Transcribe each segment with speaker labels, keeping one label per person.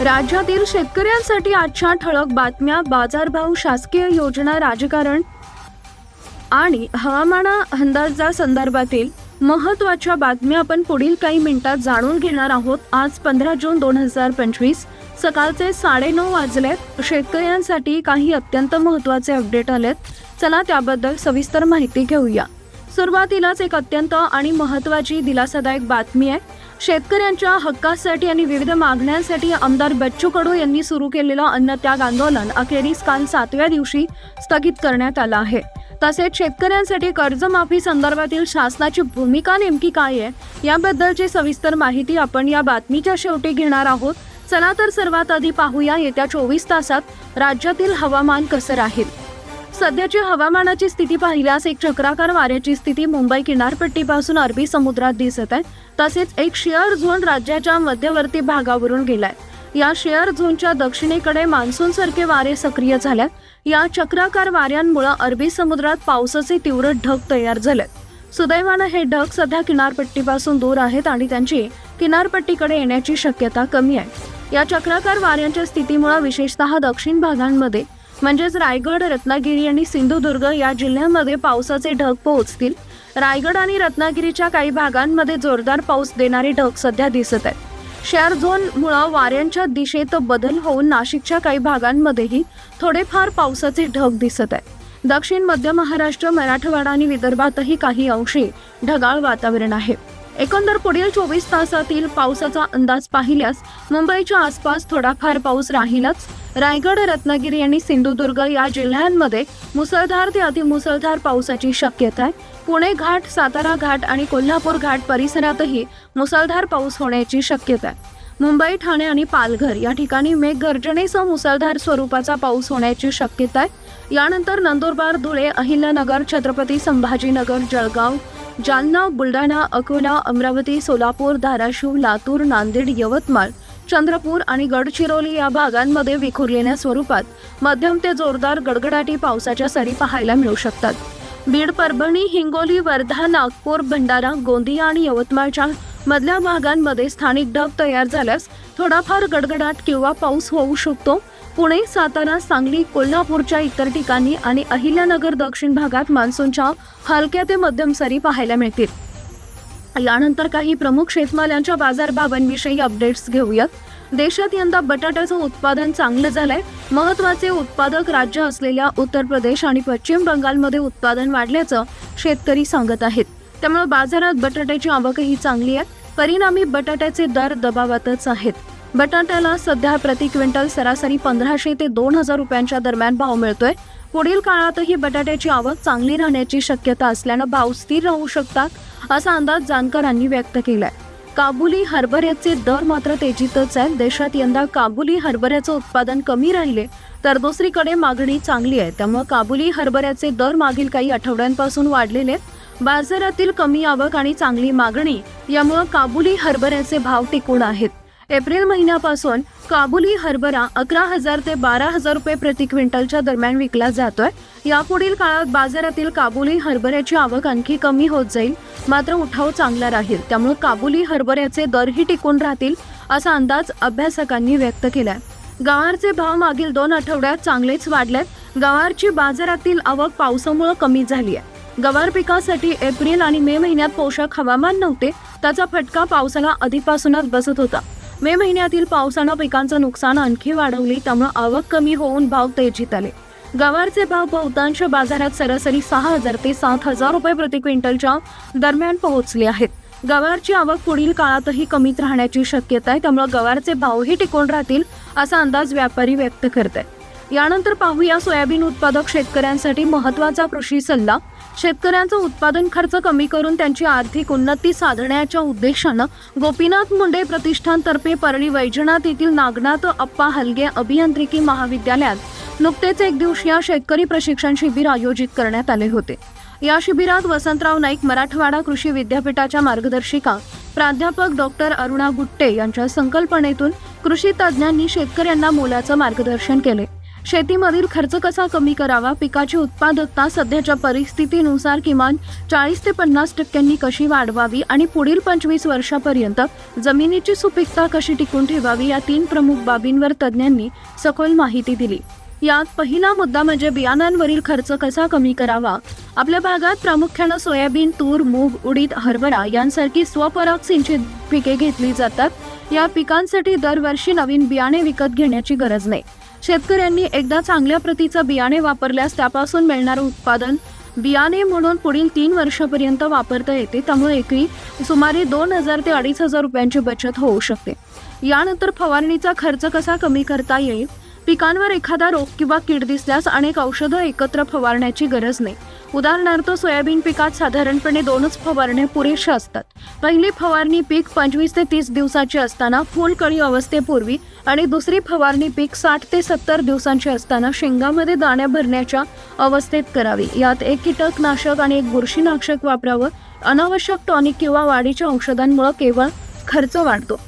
Speaker 1: राज्यातील शेतकऱ्यांसाठी आजच्या ठळक बातम्या बाजारभाव शासकीय योजना राजकारण आणि हवामाना अंदाजा संदर्भातील महत्त्वाच्या बातम्या आपण पुढील काही मिनिटात जाणून घेणार आहोत. आज पंधरा जून दोन हजार पंचवीस सकाळचे साडेनऊ वाजलेत. शेतकऱ्यांसाठी काही अत्यंत महत्त्वाचे अपडेट आलेत. चला त्याबद्दल सविस्तर माहिती घेऊया. सुरुवातीलाच एक अत्यंत आणि महत्त्वाची दिलासादायक बातमी आहे. शेतकऱ्यांच्या हक्कासाठी आणि विविध मागण्यांसाठी आमदार बच्चू कडू यांनी सुरू केलेलं अन्नत्याग आंदोलन अखेरीस काल सातव्या दिवशी स्थगित करण्यात आलं आहे. तसेच शेतकऱ्यांसाठी कर्जमाफी संदर्भातील शासनाची भूमिका नेमकी काय आहे याबद्दलची सविस्तर माहिती आपण या बातमीच्या शेवटी घेणार आहोत. चला तर सर्वात आधी पाहूया येत्या चोवीस तासात राज्यातील हवामान कसं राहील. सध्याची हवामानाची स्थिती पाहिल्यास एक चक्राकार वाऱ्याची स्थिती मुंबई किनारपट्टीपासून अरबी समुद्रात दिसत आहे. तसेच एक शेअर झोन राज्याच्या मध्यवर्ती भागावरून गेलाय. या शेअर झोनच्या दक्षिणेकडे मान्सून सारखे वारे सक्रिय झाल्यात. या चक्राकार वाऱ्यांमुळे अरबी समुद्रात पावसाचे तीव्र ढग तयार झालेत. सुदैवानं हे ढग सध्या किनारपट्टीपासून दूर आहेत आणि त्यांची किनारपट्टीकडे येण्याची शक्यता कमी आहे. या चक्राकार वाऱ्यांच्या स्थितीमुळे विशेषतः दक्षिण भागांमध्ये म्हणजेच रायगड रत्नागिरी आणि सिंधुदुर्ग या जिल्ह्यांमध्ये पावसाचे ढग पोहोचतील. रायगड आणि रत्नागिरीच्या काही भागांमध्ये जोरदार पाऊस देणारे ढग सध्या दिसत आहेत. शेअर झोनमुळं वाऱ्यांच्या दिशेत बदल होऊन नाशिकच्या काही भागांमध्येही थोडेफार पावसाचे ढग दिसत आहे दक्षिण मध्य महाराष्ट्र मराठवाडा आणि विदर्भातही काही अंशी ढगाळ वातावरण आहे. एकंदर पुढील चोवीस तासातील पावसाचा अंदाज पाहिल्यास मुंबईच्या आसपास थोडाफार पाऊस राहीलच. रायगड रत्नागिरी आणि सिंधुदुर्ग या जिल्ह्यांमध्ये मुसळधार ते अतिमुसळधार पावसाची शक्यता आहे. पुणे घाट सातारा घाट आणि कोल्हापूर घाट परिसरातही मुसळधार पाऊस होण्याची शक्यता आहे. मुंबई ठाणे आणि पालघर या ठिकाणी मेघगर्जनेसह मुसळधार स्वरूपाचा पाऊस होण्याची शक्यता आहे. यानंतर नंदुरबार धुळे अहिल्यानगर छत्रपती संभाजीनगर जळगाव जालना बुलढाणा अकोला अमरावती सोलापूर धाराशिव लातूर नांदेड यवतमाळ चंद्रपूर आणि गडचिरोली या भागांमध्ये विखुरलेल्या स्वरूपात मध्यम ते जोरदार गडगडाटी पावसाच्या सरी पाहायला मिळू शकतात. बीड परभणी हिंगोली वर्धा नागपूर भंडारा गोंदिया आणि यवतमाळच्या मधल्या भागांमध्ये स्थानिक ढग तयार झाल्यास थोडाफार गडगडाट किंवा पाऊस होऊ शकतो. पुणे सातारा सांगली कोल्हापूरच्या इतर ठिकाणी आणि अहिल्यानगर दक्षिण भागात मान्सूनच्या हलक्या ते मध्यम सरी पाहायला मिळतील. यानंतर काही प्रमुख शेतमालांच्या बाजारभावांविषयी अपडेट्स घेऊयात. देशात यंदा बटाट्याचं उत्पादन चांगलं झालंय. महत्त्वाचे उत्पादक राज्य असलेल्या उत्तर प्रदेश आणि पश्चिम बंगालमध्ये उत्पादन वाढल्याचं शेतकरी सांगत आहेत. त्यामुळे बाजारात बटाट्याची आवकही चांगली आहे. परिणामी बटाट्याचे दर दबावातच आहेत. बटाट्याला सध्या प्रति क्विंटल सरासरी पंधराशे ते दोन हजार रुपयांच्या दरम्यान भाव मिळतोय. पुढील काळातही बटाट्याची आवक चांगली राहण्याची शक्यता असल्यानं भाव स्थिर राहू शकतात असा अंदाज जाणकारांनी व्यक्त केलाय. काबुली हरभऱ्याचे दर मात्र तेजीतच आहेत. देशात यंदा काबुली हरभऱ्याचं उत्पादन कमी राहिले तर दुसरीकडे मागणी चांगली आहे. त्यामुळे काबुली हरभऱ्याचे दर मागील काही आठवड्यांपासून वाढलेले आहेत. बाजारातील कमी आवक आणि चांगली मागणी यामुळे काबुली हरभऱ्याचे भाव टिकून आहेत. एप्रिल महिन्यापासून काबुली हरभरा अकरा हजार ते बारा हजार रुपये प्रति क्विंटलच्या दरम्यान विकला जातोय. यापुढील काळात बाजारातील काबुली हरभऱ्याची आवक आणखी कमी होत जाईल. मात्र उठाव चांगला राहील. त्यामुळे काबुली हरभऱ्याचे दरही टिकून राहतील असा अंदाज अभ्यासकांनी व्यक्त केलाय. गवारचे भाव मागील दोन आठवड्यात चांगलेच वाढलेत गवारची बाजारातील आवक पावसामुळे कमी झाली आहे गवार पिकासाठी एप्रिल आणि मे महिन्यात पोषक हवामान नव्हते त्याचा फटका पावसाला आधीपासूनच बसत होता. मे महिन्यातील पावसानं पिकांचं नुकसान आणखी वाढवली त्यामुळे आवक कमी होऊन भाव तेजीत आले. गवारचे भाव बहुतांश बाजारात सरासरी सहा हजार ते सात हजार रुपये प्रति क्विंटलच्या दरम्यान पोहोचले आहेत. गवारची आवक पुढील काळातही कमीत राहण्याची शक्यता आहे त्यामुळे गवारचे भावही टिकून राहतील असा अंदाज व्यापारी व्यक्त करत आहेत यानंतर पाहूया सोयाबीन उत्पादक शेतकऱ्यांसाठी महत्त्वाचा कृषी सल्ला. शेतकऱ्यांचा उत्पादन खर्च कमी करून त्यांची आर्थिक उन्नती साधण्याच्या उद्देशानं गोपीनाथ मुंडे प्रतिष्ठानतर्फे परळी वैजनाथ येथील नागनाथ अप्पा हलगे अभियांत्रिकी महाविद्यालयात नुकतेच एक दिवसीय शेतकरी प्रशिक्षण शिबिर आयोजित करण्यात आले होते. या शिबिरात वसंतराव नाईक मराठवाडा कृषी विद्यापीठाच्या मार्गदर्शिका प्राध्यापक डॉक्टर अरुणा गुट्टे यांच्या संकल्पनेतून कृषी तज्ज्ञांनी शेतकऱ्यांना मोलाचं मार्गदर्शन केले. शेतीमधील खर्च कसा कमी करावा? पिकाची उत्पादकता सध्याच्या परिस्थितीनुसार किमान चाळीस ते पन्नास टक्क्यांनी कशी वाढवावी आणि पुढील पंचवीस वर्षापर्यंत जमिनीची सुपीकता कशी टिकून ठेवावी या तीन प्रमुख बाबींवर तज्ज्ञांनी सखोल माहिती दिली. यात पहिला मुद्दा म्हणजे बियाणांवरील खर्च कसा कमी करावा? आपल्या भागात प्रामुख्यानं सोयाबीन तूर मूग उडीद हरभरा यांसारखी स्वपराग सिंचित पिके घेतली जातात. या पिकांसाठी दरवर्षी नवीन बियाणे विकत घेण्याची गरज नाही. शेतकऱ्यांनी एकदा चांगल्या प्रतीचं बियाणे वापरल्यास त्यापासून मिळणारं उत्पादन बियाणे म्हणून पुढील तीन वर्षापर्यंत वापरता येते. त्यामुळे एकरी सुमारे दोन हजार ते अडीच हजार रुपयांची बचत होऊ शकते. यानंतर फवारणीचा खर्च कसा कमी करता येईल? पिकांवर एखादा रोग किंवा कीड दिसल्यास अनेक औषधं एकत्र फवारण्याची गरज नाही. उदाहरणार्थ सोयाबीन पिकात साधारणपणे दोनच फवारण्या पुरेशा असतात. पहिली फवारणी पीक पंचवीस ते तीस दिवसाची असताना फुलकळी अवस्थेपूर्वी आणि दुसरी फवारणी पीक साठ ते सत्तर दिवसांची असताना शेंगामध्ये दाण्या भरण्याच्या अवस्थेत करावी. यात एक कीटकनाशक आणि एक बुरशीनाशक वापरावं. अनावश्यक टॉनिक किंवा वाढीच्या औषधांमुळे केवळ खर्च वाढतो.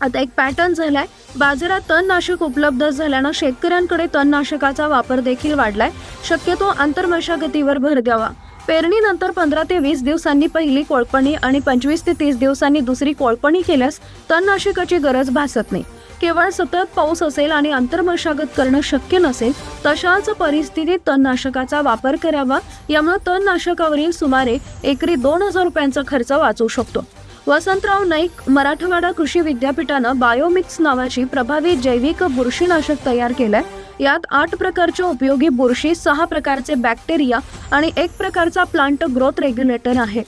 Speaker 1: आता एक पॅटर्न झालाय. बाजारात तणनाशक उपलब्ध झाल्यानं शेतकऱ्यांकडे तणनाशकाचा वापर देखील वाढलाय. शक्यतो आंतरमशागतीवर भर द्यावा. पेरणीनंतर पंधरा ते वीस दिवसांनी पहिली कोळपणी आणि पंचवीस ते तीस दिवसांनी दुसरी कोळपणी केल्यास तणनाशकाची गरज भासत नाही. केवळ सतत पाऊस असेल आणि आंतरमशागत करणं शक्य नसेल तशाच परिस्थितीत तणनाशकाचा वापर करावा. यामुळे तणनाशकावरील सुमारे एकरी दोन हजार रुपयांचा खर्च वाचू शकतो. वसंतराव नाईक मराठवाडा कृषी विद्यापीठानं बायोमिक्स नावाची प्रभावी जैविक बुरशीनाशक तयार केलंय. यात आठ प्रकारच्या उपयोगी बुरशी सहा प्रकारचे बॅक्टेरिया आणि एक प्रकारचा प्लांट ग्रोथ रेग्युलेटर आहे.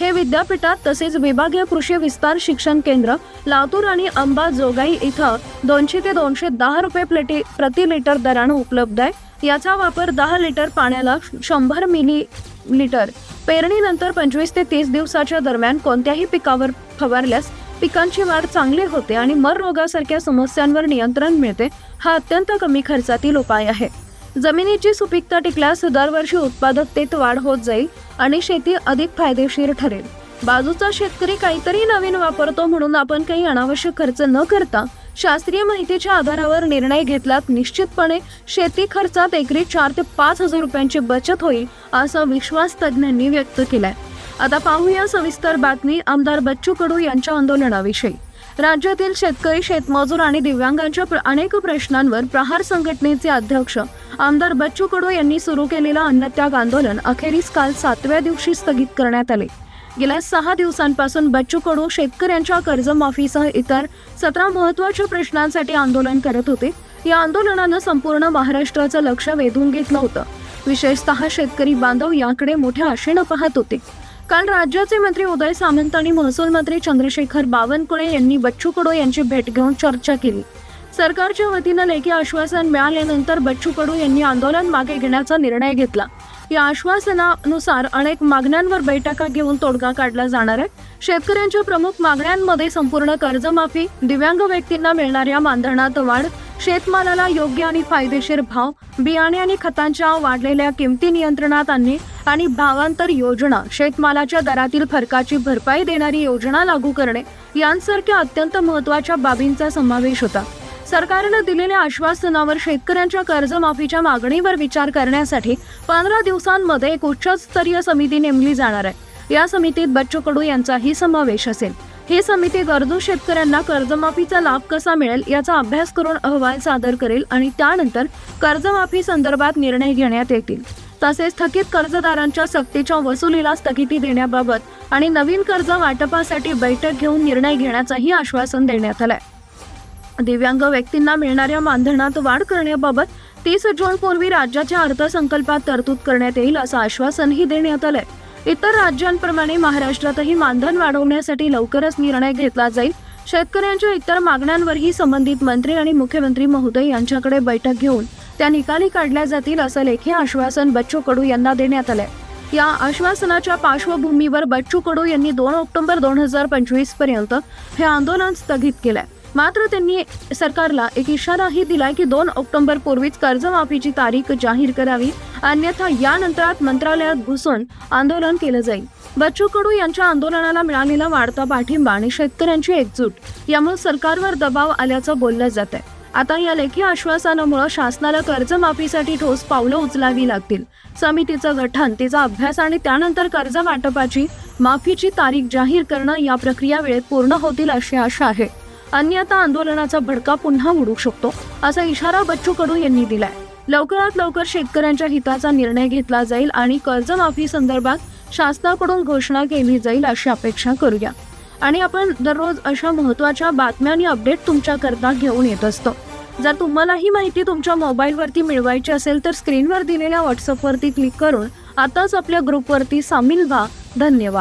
Speaker 1: हे विद्यापीठात तसेच विभागीय कृषी विस्तार शिक्षण केंद्र लातूर आणि अंबा जोगाई इथं दोनशे ते दोनशे दहा रुपये प्लेटी प्रति लिटर दरानं उपलब्ध आहे. याचा वापर दहा लिटर पाण्याला शंभर मिली लिटर पेरणीनंतर पंचवीस ते तीस दिवसाच्या दरम्यान कोणत्याही पिकावर फवारल्यास पिकांची वाढ चांगली होते आणि मर रोगासारख्या समस्यांवर नियंत्रण मिळते हा अत्यंत कमी खर्चातील उपाय आहे. जमिनीची सुपीकता टिकल्यास दरवर्षी उत्पादकतेत वाढ होत जाईल आणि शेती अधिक फायदेशीर ठरेल. बाजूचा शेतकरी काहीतरी नवीन वापरतो म्हणून आपण काही अनावश्यक खर्च न करता शास्त्रीय माहितीच्या आधारावर निर्णय घेतलात. निश्चितपणे शेती खर्चात एकरी चार ते पाच हजार रुपयांची बचत होईल असा विश्वास तज्ज्ञांनी व्यक्त केलाय. आता पाहूया सविस्तर बातमी आमदार बच्चू कडू यांच्या आंदोलनाविषयी. राज्यातील शेतकरी शेतमजूर आणि दिव्यांगांच्या प्र- अनेक प्रश्नांवर प्रहार संघटनेचे अध्यक्ष आमदार बच्चू कडू यांनी सुरू केलेलं अन्नत्याग आंदोलन अखेरीस काल सातव्या दिवशी स्थगित करण्यात आले. गेल्या सहा दिवसांपासून बच्चू कडू शेतकऱ्यांच्या कर्जमाफीसह इतर सतरा महत्त्वाच्या प्रश्नांसाठी आंदोलन करत होते. या आंदोलनानं संपूर्ण महाराष्ट्राचं लक्ष वेधून घेतलं होतं. विशेषतः शेतकरी बांधव याकडे मोठ्या आशेनं पाहत होते. काल राज्याचे मंत्री उदय सामंत आणि महसूल मंत्री चंद्रशेखर बावनकुळे यांनी बच्चू कडू यांची भेट घेऊन चर्चा केली. सरकारच्या वतीनं लेखी आश्वासन मिळाल्यानंतर बच्चू कडू यांनी आंदोलन मागे घेण्याचा निर्णय घेतला. या आश्वासनानुसार अनेक मागण्यांवर बैठका घेऊन तोडगा काढला जाणार आहे. शेतकऱ्यांच्या प्रमुख मागण्यांमध्ये संपूर्ण कर्जमाफी दिव्यांग व्यक्तींना मिळणाऱ्या मानधनात वाढ शेतमालाला योग्य आणि फायदेशीर भाव बियाणे आणि खतांच्या वाढलेल्या किमती नियंत्रणात आणणे आणि भावांतर योजना शेतमालाच्या दरातील फरकाची भरपाई देणारी योजना लागू करणे यांसारख्या अत्यंत महत्त्वाच्या बाबींचा समावेश होता. सरकारनं दिलेल्या आश्वासनावर शेतकऱ्यांच्या कर्जमाफीच्या मागणीवर विचार करण्यासाठी पंधरा दिवसांमध्ये एक उच्चस्तरीय समिती नेमली जाणार आहे. या समितीत बच्चू कडू यांचाही समावेश असेल. ही समिती गरजू शेतकऱ्यांना कर्जमाफीचा लाभ कसा मिळेल याचा अभ्यास करून अहवाल सादर करेल आणि त्यानंतर कर्जमाफी संदर्भात निर्णय घेण्यात येतील. तसेच थकीत कर्जदारांच्या सक्तीच्या वसुलीला स्थगिती देण्याबाबत आणि नवीन कर्ज वाटपासाठी बैठक घेऊन निर्णय घेण्याचंही आश्वासन देण्यात आलंय. दिव्यांग व्यक्तींना मिळणाऱ्या मानधनात वाढ करण्याबाबत तीस जूनपूर्वी राज्याच्या अर्थसंकल्पात तरतूद करण्यात येईल असं आश्वासनही देण्यात आलंय. इतर राज्यांप्रमाणे महाराष्ट्रातही मानधन वाढवण्यासाठी लवकरच निर्णय घेतला जाईल. शेतकऱ्यांच्या इतर मागण्यांवरही संबंधित मंत्री आणि मुख्यमंत्री महोदय यांच्याकडे बैठक घेऊन त्या निकाली काढल्या जातील असं लेखी आश्वासन बच्चू कडू यांना देण्यात आलंय. या आश्वासनाच्या पार्श्वभूमीवर बच्चू कडू यांनी दोन ऑक्टोबर दोन हजार पंचवीसपर्यंत हे आंदोलन स्थगित केलंय. मात्र त्यांनी सरकारला एक इशाराही दिलाय की दोन ऑक्टोबर पूर्वीच कर्जमाफीची तारीख जाहीर करावी अन्यथा यानंतरात मंत्रालयात घुसून आंदोलन केलं जाईल. बच्चू कडू यांच्या आंदोलनाला मिळालेला वाढता पाठिंबा आणि शेतकऱ्यांची एकजूट यामुळे सरकारवर दबाव आल्याचं बोललं जात आहे आता या लेखी आश्वासनामुळे शासनाला कर्जमाफीसाठी ठोस पावलं उचलावी लागतील. समितीचं गठन तिचा अभ्यास आणि त्यानंतर कर्ज वाटपाची माफीची तारीख जाहीर करणं या प्रक्रिया वेळेत पूर्ण होतील अशी आशा आहे. अन्यथा आंदोलनाचा भडका पुन्हा उडू शकतो असा इशारा बच्चू कडू यांनी दिलाय. लवकरात लवकर शेतकऱ्यांच्या हिताचा निर्णय घेतला जाईल आणि कर्जमाफी संदर्भात शासनाकडून घोषणा केली जाईल अशी अपेक्षा करूया. आणि आपण दररोज अशा महत्त्वाच्या बातम्या आणि अपडेट तुमच्याकरता घेऊन येत असतो. जर तुम्हाला ही माहिती तुमच्या मोबाईलवरती मिळवायची असेल तर स्क्रीनवर दिलेल्या व्हॉट्सअपवरती क्लिक करून आताच आपल्या ग्रुपवरती सामील व्हा. धन्यवाद.